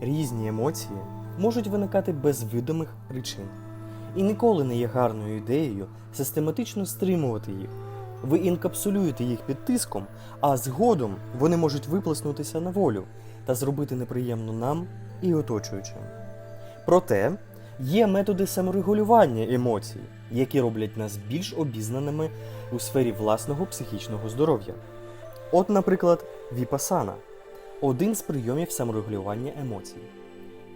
Різні емоції можуть виникати без видимих причин. І ніколи не є гарною ідеєю систематично стримувати їх. Ви інкапсулюєте їх під тиском, а згодом вони можуть виплеснутися на волю та зробити неприємно нам і оточуючим. Проте є методи саморегулювання емоцій, які роблять нас більш обізнаними у сфері власного психічного здоров'я. От, наприклад, віпасана один з прийомів саморегулювання емоцій.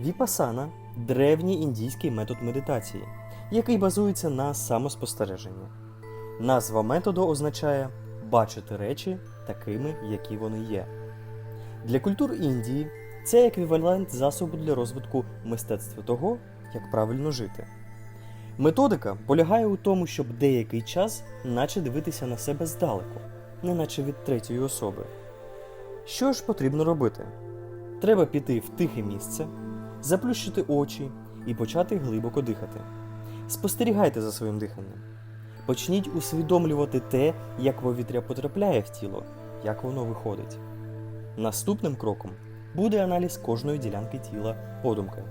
Віпасана древній індійський метод медитації, який базується на самоспостереженні. Назва методу означає бачити речі такими, які вони є. Для культур Індії це еквівалент засобу для розвитку мистецтва того, як правильно жити. Методика полягає у тому, щоб деякий час наче дивитися на себе здалеку, неначе від третьої особи. Що ж потрібно робити? Треба піти в тихе місце, заплющити очі і почати глибоко дихати. Спостерігайте за своїм диханням. Почніть усвідомлювати те, як повітря потрапляє в тіло, як воно виходить. Наступним кроком буде аналіз кожної ділянки тіла подумки,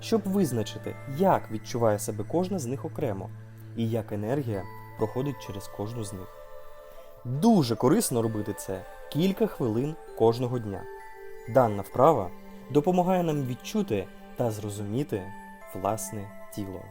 щоб визначити, як відчуває себе кожна з них окремо і як енергія проходить через кожну з них. Дуже корисно робити це кілька хвилин кожного дня. Дана вправа допомагає нам відчути та зрозуміти власне тіло.